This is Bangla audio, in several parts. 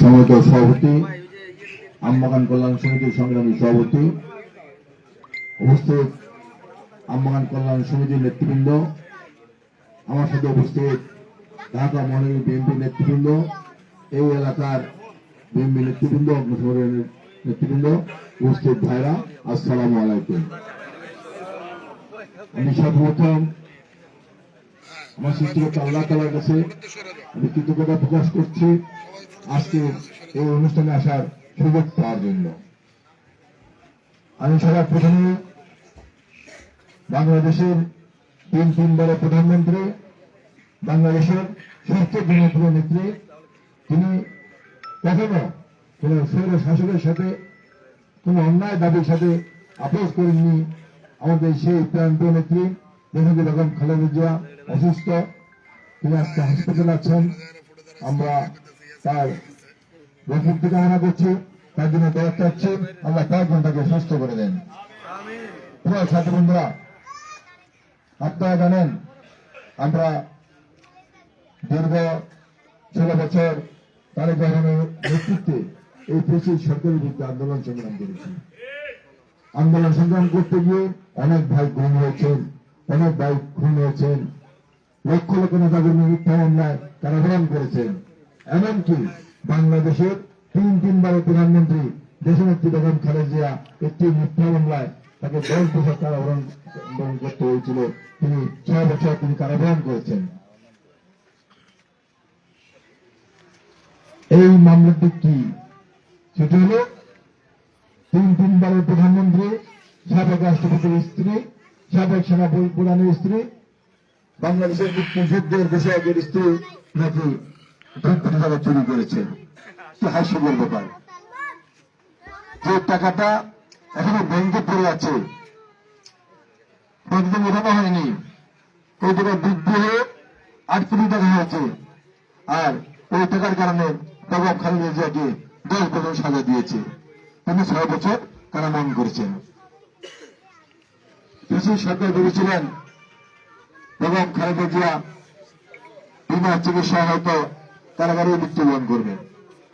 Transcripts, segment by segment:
সমবেত সভাপতি আমবাগান কল্যাণ সমিতির সংগ্রামী সভাপতি, উপস্থিত আমবাগান কল্যাণ সমিতির নেতৃবৃন্দ, আমার সাথে উপস্থিত ঢাকা মহানগরী বিএনপি নেতৃবৃন্দ, এই এলাকার বিএনপি নেতৃবৃন্দ নেতৃবৃন্দ, উপস্থিত ভাইরা, আসসালামু আলাইকুম। আমি সর্বপ্রথম আমার সৃষ্টিকর্তা আল্লাহ তালার কাছে আমি কৃতজ্ঞতা প্রকাশ করছি। আজকে এই অনুষ্ঠানে আসার সুযোগ পাওয়ার জন্য। আমি সবার প্রথমে বাংলাদেশের তিন তিনবারের প্রধানমন্ত্রী, বাংলাদেশের সবচেয়ে জনপ্রিয় নেত্রী, তিনি কখনো কোন স্বৈর শাসকের সাথে কোন অন্যায় দাবির সাথে আপোষ করেননি। আমাদের সেই প্রান্তীয় নেত্রী বেগম বেগম খালেদা জিয়া, অসুস্থ। তিনি আজকে হাসপাতালে আছেন। আমরা তার রফিককে কামনা করছি তার জন্য দোয়া চাচ্ছি, আল্লাহ তার তাকে সুস্থ করে দেন। প্রিয় ছাত্র বন্ধুরা আপনারা জানেন, আমরা দীর্ঘ ষোলো বছর তারেক রহমানের নেতৃত্বে এই পেশি সরকারের বিরুদ্ধে আন্দোলন সংগ্রাম করেছি। আন্দোলন সংগ্রাম করতে গিয়ে অনেক ভাই গুম হয়েছেন, অনেক ভাই খুন হয়েছেন। লক্ষ লক্ষ নেতা কর্মী মিথ্যা মামলায় কারাবরণ করেছেন। এমনকি বাংলাদেশের তিন তিনবারের প্রধানমন্ত্রী দেশনেত্রী বেগম খালেদা জিয়া একটি মিথ্যা মামলায় তাকে দশ বছর কারাবরণ বরণ করতে হয়েছিল। তিনি ছয় বছর তিনি কারাবরণ করেছেন। এই মামলাটি কি? সেটা হল, তিন তিনবারের প্রধানমন্ত্রী, সাবেক রাষ্ট্রপতির স্ত্রী, সাবেক সেনা প্রধানের স্ত্রী, বাংলাদেশের মুক্তিযুদ্ধের বিষয়কের স্ত্রী নাকি কোটি টাকা চুরি করেছে। কি হাস্যকর ব্যাপার যে টাকাটা এখনও ব্যাংকে পড়ে আছে, ব্যাংকে ওঠানো হয়নি। ওই টাকা বৃদ্ধি হয়ে আট কোটি টাকা হয়েছে। আর ওই টাকার কারণে বেগম খালেদা জিয়াকে দশ বছর সাজা দিয়েছে। তিনি ছয় বছর কারামন করেছেন। কৃষি সরকার ভেবেছিলেন বেগম খালেদা জিয়া বিনা চিকিৎসা হয়তো কারাগারে মৃত্যুবরণ করবেন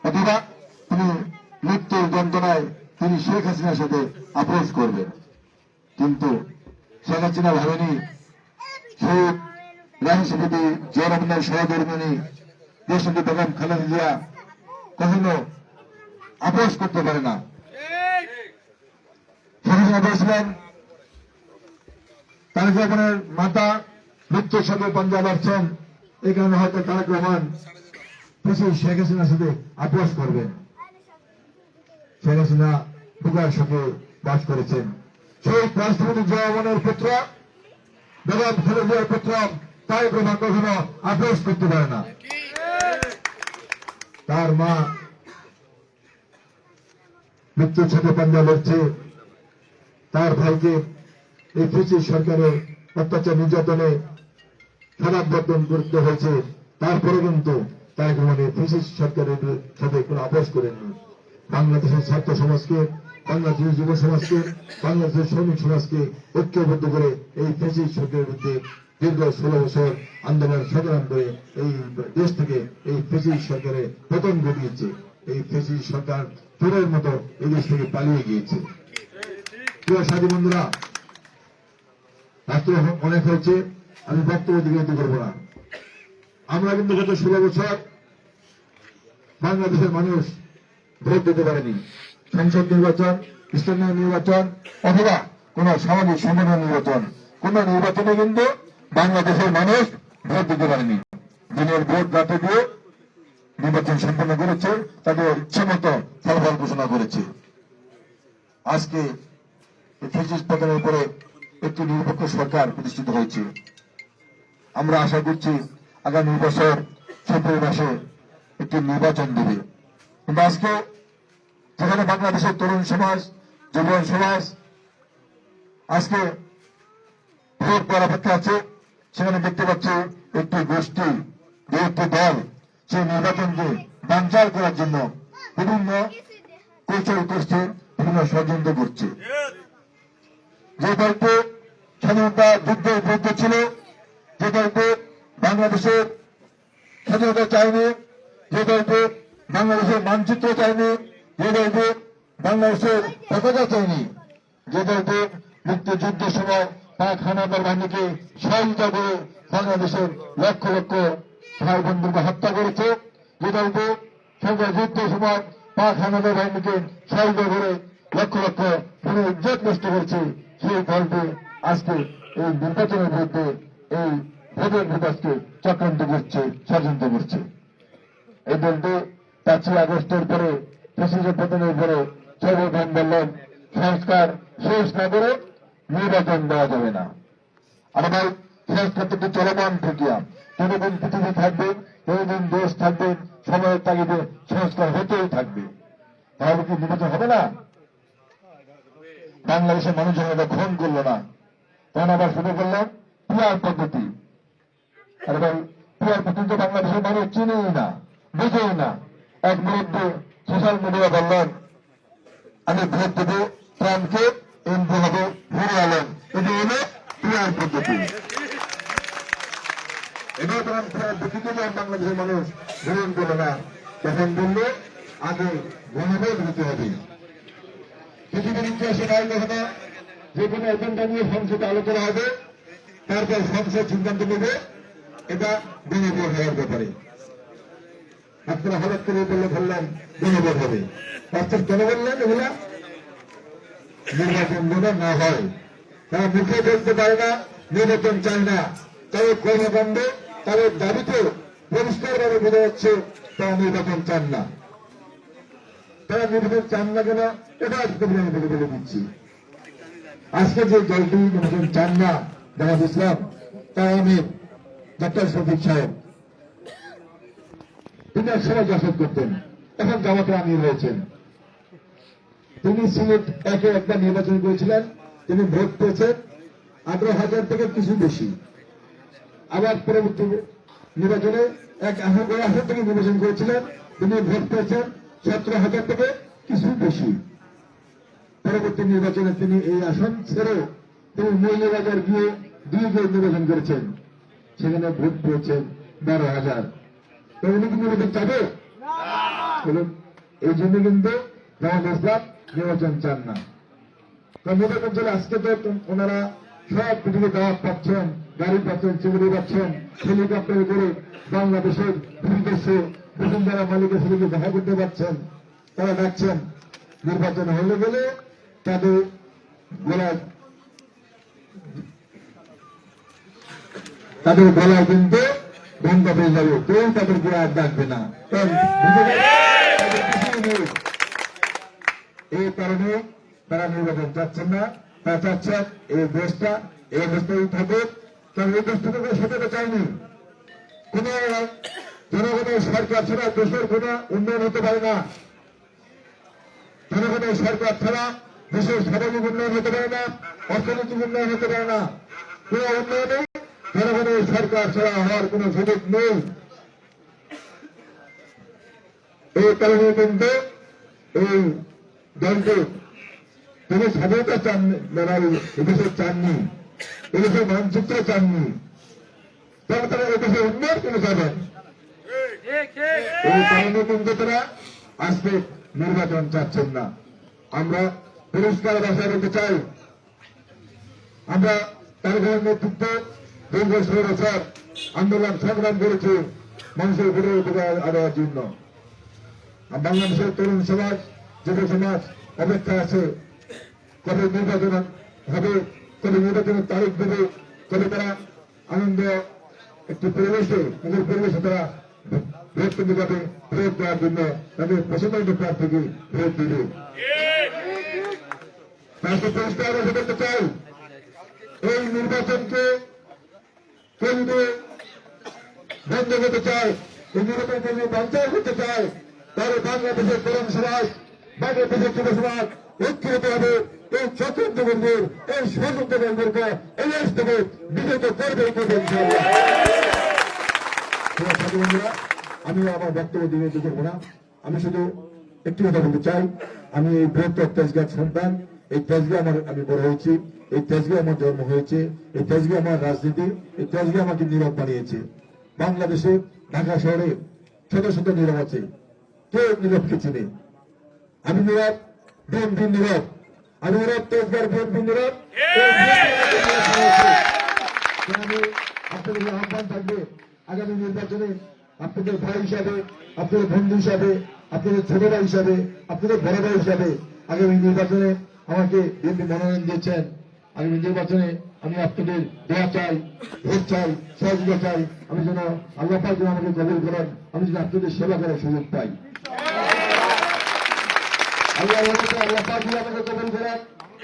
অথবা তিনি মৃত্যুর যন্ত্রণায় তিনি শেখ হাসিনার সাথে আপোষ করবেন। কিন্তু শেখ হাসিনা ভাবেনি শহীদ রাষ্ট্রপতি জিয়া রহমানের সহধর্মিনী দেশটি বেগম, খালেদা জিয়া কখনো আপোষ করতে পারে না। বলেছিলেন, তারেক রহমানের মাতা মৃত্যুর সাথে পাঞ্জাব আসছেন কারণে হয়তো তারেক রহমান পিছিয়ে শেখ হাসিনার সাথে আপোষ করবেন। শেখ হাসিনা বুকার সাথে বাস করেছেন। সেই রাষ্ট্রপতি জওয়ানের পুত্র, বেগম খালেদিয়ার পুত্র, তারেক রহমান কখনো আপোষ করতে পারে না। তার মা মৃত্যুর সাথে পাঞ্জা লড়ছে। তার ভাইকে এই ব্রিটিশ সরকারের অত্যাচার নির্যাতনে খারাপ বর্তন করতে হয়েছে। তারপরে কিন্তু রহমানের ব্রিটিশ সরকারের সাথে কোনো আপোষ করেননি বাংলাদেশের ছাত্র সমাজকে, বাংলাদেশের যুব সমাজকে, বাংলাদেশের শ্রমিক সমাজকে ঐক্যবদ্ধ করে এই ব্রিটিশ সরকারের বিরুদ্ধে দীর্ঘ ষোলো বছর আন্দোলন সংগ্রাম করে এই দেশ থেকে এই ব্রিটিশ সরকারের পতন ঘটিয়েছে। এই ব্রিটিশ সরকার চোরের মতো এই দেশ থেকে পালিয়ে গিয়েছে। প্রিয় সাথী বন্ধুরা রাষ্ট্র অনেক হয়েছে, আমি বক্তব্য দিকে করব না। আমরা কিন্তু গত ষোলো বছর বাংলাদেশের মানুষ ভোট দিতে পারেনি। সংসদ নির্বাচন, স্থানীয় নির্বাচন অথবা কোন সামাজিক সংগঠন নির্বাচন। কোন নির্বাচনে কিন্তু বাংলাদেশের মানুষ ভোট দিতে পারেনি। দিনের ভোট রাতে দিয়ে নির্বাচন সম্পন্ন করেছে, তাদের ইচ্ছে মতো ফলাফল ঘোষণা করেছে। আজকে ফেসিস পতনের উপরে একটি নিরপেক্ষ সরকার প্রতিষ্ঠিত হয়েছে। আমরা আশা করছি আগামী বছর ফেব্রুয়ারি মাসে একটি নির্বাচন দেবে। কিন্তু আজকে যেখানে বাংলাদেশের তরুণ সমাজ যুবন সমাজ আজকে ভোট করার অপেক্ষা আছে, সেখানে দেখতে পাচ্ছি একটি গোষ্ঠী একটি দল সেই নির্বাচনকে বাঞ্চাল করার জন্য বিভিন্ন কৌশল করছে বিভিন্ন ষড়যন্ত্র করছে। যে দলটি স্বাধীনতা যুদ্ধের বিরুদ্ধে ছিল, যে দলটি বাংলাদেশের স্বাধীনতা চাইনি, যে দলটি বাংলাদেশের মানচিত্র চাইনি, যে দলটি বাংলাদেশের পতাকা চাইনি, যে দলটি মুক্তিযুদ্ধের সময় পাক হানাদার বাহিনীকে সহায়তা করে বাংলাদেশের লক্ষ লক্ষ ভাই বন্ধুকে হত্যা করেছে, যে দলটি যুদ্ধের সময় পাক হানাদার বাহিনীকে সহায়তা করে লক্ষ লক্ষ পুরো ইজ্জত নষ্ট করেছে, সেই দলটি আজকে এই নির্বাচনের বিরুদ্ধে এই ভোটের বিকাশকে চক্রান্ত করছে, ষড়যন্ত্র করছে। এই দলটি পাঁচই আগস্টের পরে প্রেসিডেন্ট পতনের পরে সর্বপ্রথম বললেন, সংস্কার শেষ না করে নির্বাচন দেওয়া যাবে না। আর ভাই সংস্কার থেকে চলমান প্রক্রিয়া। যতদিন পৃথিবী থাকবে, ততদিন দেশ থাকবে, সময়ের তাগিদে সংস্কার হতেই থাকবে। তাহলে কি নির্বাচন হবে না? বাংলাদেশের মানুষজন এটা গ্রহণ করল না। তখন আবার শুরু করলাম পিয়ার পদ্ধতি। ভাই পিয়ার বাংলাদেশের মানুষ চিনেই না, বুঝেই না। এক মুহূর্তে সোশ্যাল মিডিয়া বললেন আমি ভোট দেবো ট্রাম্পকে, এমপি হবে ঘুরে আলেন এটি হলো পিয়ার পদ্ধতি। এবার তখন পিয়ার পদ্ধতি যখন বাংলাদেশের মানুষ গ্রহণ করল না তখন বলল, আগে গণভোট হতে হবে। পৃথিবীর ইতিহাসে নাই ঘটনা যে কোনো এজেন্ডা নিয়ে সংসদে আলোচনা হবে, তারপর সংসদ সিদ্ধান্ত নেবে। এটা গণভোট হওয়ার ব্যাপারে। আপনারা হঠাৎ করে বললে বললেন গণভোট হবে। অর্থাৎ কেন বললেন? এগুলা নির্বাচন যেন না হয়। তারা মুখে বলতে পারে না, নির্বাচন চায় না। তাদের কর্মকাণ্ডে, তাদের দাবিতে পরিষ্কারভাবে বোঝা যাচ্ছে তারা নির্বাচন চান না। তারা নির্বাচন চান না কেন? এটা আজকে আমি বলে বলে দিচ্ছি। আজকে যে দলটি নির্বাচন চান না, জামাত ইসলাম তার আমির ডক্টর শফিক সাহেব, তিনি জাসদ করতেন। এখন জামাতে আমির তিনি সিলেট একে একটা নির্বাচন করেছিলেন, তিনি ভোট পেয়েছেন, আঠারো হাজার থেকে কিছু বেশি। আবার পরবর্তী নির্বাচনে এক থেকে নির্বাচন করেছিলেন, তিনি ভোট পেয়েছেন সতেরো হাজার থেকে কিছু বেশি। পরবর্তী নির্বাচনে তিনি এই আসন ছেড়ে তিনি মৌলবাজার গিয়ে দুই নির্বাচন করেছেন। সেখানে ভোট পেয়েছেন বারো হাজার। তো উনি কি নির্বাচন চাবে? এই জন্য কিন্তু জামাত ইসলাম নির্বাচন চান না। তো নির্বাচন চলে আজকে তো ওনারা সব পৃথিবী দাওয়াত পাচ্ছেন, গাড়ি পাচ্ছেন, চিংড়ি পাচ্ছেন, হেলিকপ্টারে করে বাংলাদেশের বিদেশে বসুন্ধরা মালিকের সাথে দেখা করতে পারছেন, তারা যাচ্ছেন নির্বাচন হলে গেলে তাদের গলায় তাদের গলায় কিন্তু বন্ধ হয়ে যাবে। কেউ তাদেরকে আর ডাকবে না। তাদের। এই কারণে তারা নির্বাচন চাচ্ছেন না। তারা চাচ্ছেন এই দেশটা, এই অবস্থায় থাকে কারণ এই দেশটা তো সেটা তো চাইনি কোন জনগণের সরকার ছাড়া দেশের কোন উন্নয়ন হতে পারে না। জনগণের সরকার ছাড়া দেশের সামাজিক উন্নয়ন হতে পারে না, অর্থনৈতিক উন্নয়ন হতে পারে না। কোন উন্নয়নে জনগণের সরকার ছাড়া হওয়ার কোন সুযোগ নেই। এই কারণে কিন্তু এই দলটি তিনি স্বাধীনতা চান লড়াই এদেশে চাননি এদেশের মানচিত্র চাননি। তবে তারা এদেশে উন্নয়ন করে যাবেন এই কারণে কিন্তু তারা আজকে নির্বাচন চাচ্ছেন না। আমরা পরিষ্কার ভাষায় বলতে চাই। আমরা তার ঘরের নেতৃত্বে দীর্ঘ আন্দোলন সংগ্রাম করেছি মানুষের অধিকার আদায়ের জন্য। বাংলাদেশের তরুণ সমাজ, যুব সমাজ অপেক্ষা আছে। কবে নির্বাচন হবে, কবে নির্বাচনের তারিখ দেবে, কবে তারা আনন্দ, একটি পরিবেশে, নিজের পরিবেশে তারা ভোট কেন্দ্রে যাবে ভোট দেওয়ার জন্য তাদের পছন্দ প্রার্থীকে ভোট দিবে। পরিষ্কার বলতে চাই, এই নির্বাচনকে যদি বন্ধ চায় নির্বাচনকে যদি করতে চায়, তাহলে বাংলাদেশের সমাজ, বাংলাদেশের হবে। এই বন্ধুর, এই থেকে করবে আমি আমার বক্তব্য দিয়ে দিতে না। আমি শুধু একটি কথা বলতে চাই। আমি এই বৃহত্তর তেজগাঁ সন্তান এই তেজগাঁ আমার, আমি বড় হয়েছি, এই তেজগাঁ আমার জন্ম হয়েছে, এই তেজগাঁ আমার রাজনীতি, এই তেজগাঁ আমাকে নীরব বানিয়েছে। বাংলাদেশে, ঢাকা শহরে ছোট ছোট নীরব আছে কে নীরবকে চিনে। আমি নীরব, বিএনপি নীরব। আমি নীরব তেজগার বিএনপি নীরব। আপনাদের আহ্বান থাকবে, আগামী নির্বাচনে আপনাদের ভাই হিসাবে, আপনাদের বন্ধু হিসাবে, আপনাদের ছোট ভাই হিসাবে, আপনাদের বড় ভাই হিসাবে আগামী নির্বাচনে আমাকে বিএনপি মনোনয়ন দিয়েছেন। আগামী নির্বাচনে আমি আপনাদের দোয়া চাই ভোট চাই, সহযোগিতা চাই। আমি যেন আল্লাহ যেন আমাকে কবল করেন। আমি যেন আপনাদের সেবা করার সুযোগ পাই।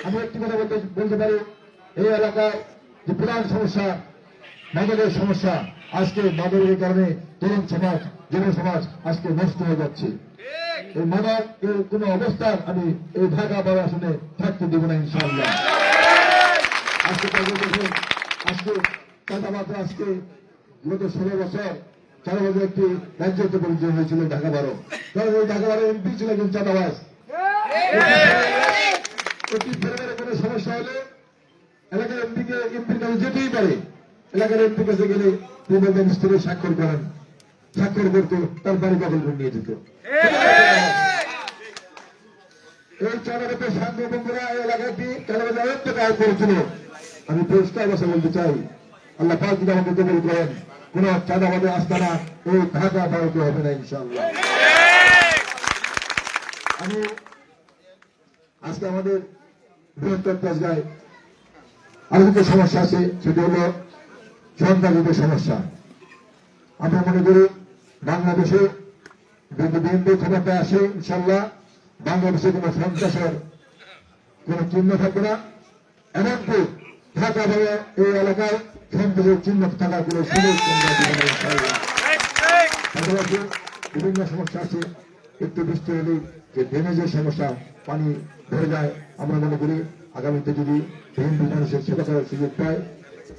আমি একটি কথা বলতে বলতে পারি। এই এলাকায় যে প্রধান সমস্যা মাদকের সমস্যা, আজকে মাদকের কারণে তরুণ সমাজ, যুব সমাজ আজকে নষ্ট হয়ে যাচ্ছে। এই কোন অবস্থান আমি এই ঢাকা বড় আসনে থাকতে দেব না, ইনশাআল্লাহ। আজকে আজকে চাঁদাবাদ আজকে গত ষোলো বছর চার বছর একটি রাজ্যতে পরিচয় হয়েছিল ঢাকা বারো। ঢাকা বারো এমপি ছিল একজন চাঁদাবাজ। একটি পরিবারের কোনো সমস্যা হলে এলাকার এমপিকে, এমপির কাছে যেতেই পারে। এলাকার এমপির কাছে গেলে পূর্ব মিস্ত্রি স্বাক্ষর করেন। স্বাক্ষর করতো তার বাড়ি দখল করে নিয়ে যেত। এই শান্তি বন্ধুরা, এই এলাকাটি টাকা আয় করেছিল? আমি পরিষ্কার ভাষা বলতে চাই, আল্লাহ পাক যদি আমাকে কবল করেন, কোন চাঁদাবাদে আস্তানা, এই ঢাকা ভারতে হবে না, ইনশাআল্লাহ। আমি আজকে আমাদের বৃহত্তর তেজগায় আরও দুটো সমস্যা আছে, সেটি হলো সন্ত্রাসীদের সমস্যা। আমরা মনে করি বাংলাদেশে যদি বিএনপি ক্ষমতায় আসে, ইনশাল্লাহ বাংলাদেশে কোনো সন্ত্রাসের কোনো চিহ্ন থাকবে না। এমনকি ঢাকা ভরে এই এলাকায় সন্ত্রাসের চিহ্ন থাকার কোনো বিভিন্ন সমস্যা আছে, একটু বৃষ্টি হলেই যে ড্রেনেজের সমস্যা, পানি ভরে যায়, আমরা মনে করি আগামীতে যদি বিএনপি মানুষের সেবা করার সুযোগ পায়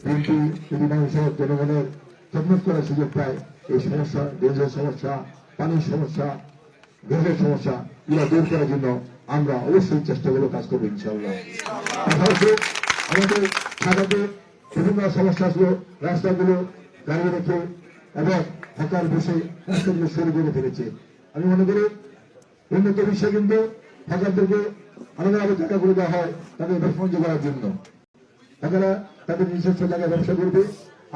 বিএনপি যদি মানুষের জনগণের খেদমত করার সুযোগ পায়। এই সমস্যা ড্রেনেজের সমস্যা, পানির সমস্যা, গ্যাসের সমস্যা, এগুলো দূর করার জন্য আমরা অবশ্যই চেষ্টা করব কাজ করব, ইনশাআল্লাহ। পাশাপাশি আমাদের ঢাকাতে বিভিন্ন সমস্যা ছিল, রাস্তাগুলো গাড়ি রেখে এবং হকার বসে রাস্তাগুলো শুরু করে ফেলেছে। আমি মনে করি উন্নত বিশ্বে কিন্তু হকারদেরকে আলাদা আলাদা জায়গাগুলো দেওয়া হয় তাদের ব্যবসা করার জন্য। তাদের নিজস্ব জায়গায় ব্যবসা করবে।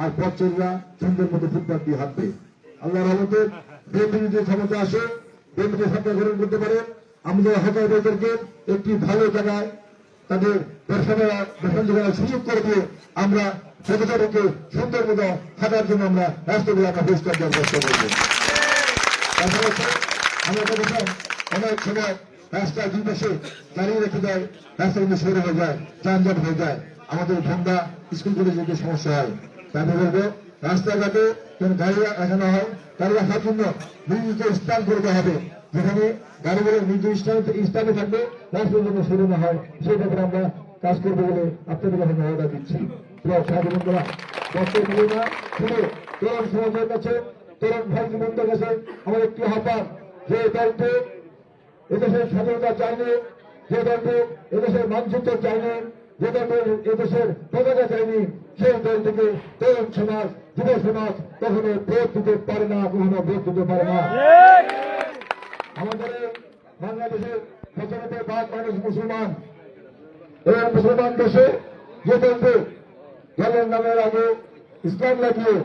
আর পথচলরা সুন্দর মতো ফুটপাথ দিয়ে হাঁটবে। আল্লাহ রহমতে বিএনপি যদি ক্ষমতা আসে, বিএনপি সরকার গ্রহণ করতে পারে, আমাদের হকার ভাইদেরকে একটি ভালো জায়গায় তাদের ব্যবসা সুযোগ করে দিয়ে আমরা সেক্রেটারিকে সুন্দর মতো থাকার জন্য আমরা রাষ্ট্রগুলো আমরা পরিষ্কার দেওয়ার চেষ্টা করব। আমরা দেখেছিলাম অনেক সময় রাস্তা দুই পাশে দাঁড়িয়ে রেখে দেয়, রাস্তা কিন্তু সরে হয়ে যায়, যানজট হয়ে যায়। আমাদের ঠান্ডা স্কুল কলেজে যে সমস্যা হয়। আমি রাস্তাঘাটে গাড়ি রাখানো হয় গাড়ি রাখার জন্য নির্দিষ্ট স্থান করে দেওয়া হবে। যেখানে গাড়িগুলো নির্দিষ্ট স্থানে থাকবে রাস্তার জন্য সরে না হয়, সেই ব্যাপারে আমরা কাজ করব বলে আপনাদের কাছে অর্ডার দিচ্ছি। আমার একটি আহ্বান, যে দলটি এদেশের স্বাধীনতা চাইনি যে দলটি মানচিত্র চাইনি যে দলটি এদেশের পতাকা চাইনি সেই দল থেকে তরুণ সমাজ যুব সমাজ কখনো ভোট দিতে পারে না, কখনো ভোট দিতে পারে না। আমাদের বাংলাদেশের পঁচানব্বই ভাগ মানুষ মুসলমান। এই মুসলমান দেশে যে দলটি দলের নামের আগে ইসলাম লাগিয়ে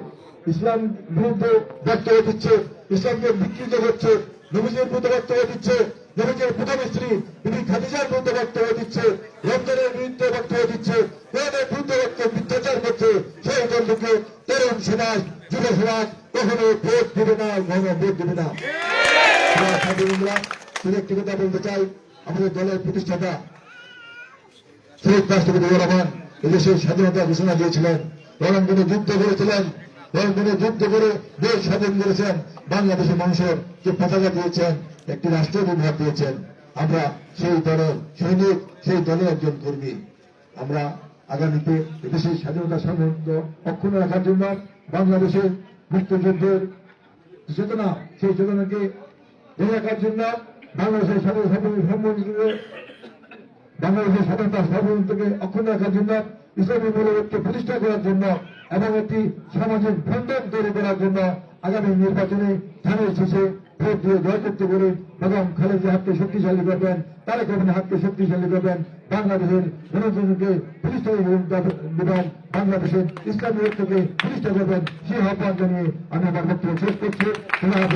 ইসলাম বিরুদ্ধে বক্তব্য দিচ্ছে, ইসলামকে বিকৃত করছে, নবীজের বিরুদ্ধে বক্তব্য দিচ্ছে, নবীজের প্রথম স্ত্রী, বিবি খাদিজার বিরুদ্ধে বক্তব্য দিচ্ছে, রমজানের বিরুদ্ধে বক্তব্য দিচ্ছে কোরআনের বিরুদ্ধে বক্তব্য মিথ্যাচার করছে সেই দলটিকে তরুণ সমাজ যুব সমাজ কখনো ভোট দেবে না কখনো ভোট দেবে না। একটি বলতে চাই, আমাদের দলের প্রতিষ্ঠাতা রাষ্ট্রপতি রহমান, এদেশের স্বাধীনতা ঘোষণা দিয়েছিলেন রণাঙ্গনে যুদ্ধ করেছিলেন রণাঙ্গনে যুদ্ধ করে দেশ স্বাধীন করেছেন, বাংলাদেশের মানুষের যে পতাকা দিয়েছেন, একটি রাষ্ট্রীয় বিভাগ দিয়েছেন। আমরা সেই দলের সৈনিক, সেই দলের একজন কর্মী। আমরা আগামীতে এদেশের স্বাধীনতা সাধারণত অক্ষুণ্ণ রাখার জন্য বাংলাদেশের মুক্তিযুদ্ধের চেতনা, সেই চেতনাকে ধরে রাখার জন্য বাংলাদেশের স্বাধীনতা সম্বন্ধে বাংলাদেশের স্বাধীনতা সার্বভৌমত্বকে অক্ষুণ্ণ রাখার জন্য, ইসলামী মূল্যবোধকে প্রতিষ্ঠা করার জন্য এবং একটি সামাজিক বন্ধন তৈরি করার জন্য আগামী নির্বাচনে ধানের শেষে ভোট দিয়ে জয় করতে পারি এবং খালেদা হাতকে শক্তিশালী করবেন তারেক রহমানের হাতকে শক্তিশালী করবেন বাংলাদেশের গণতন্ত্রকে দেবেন বাংলাদেশের ইসলামী ঐক্যকে প্রতিষ্ঠা করবেন সেই আহ্বান জানিয়ে আমি আমার বক্তব্য শেষ করছি ধন্যবাদ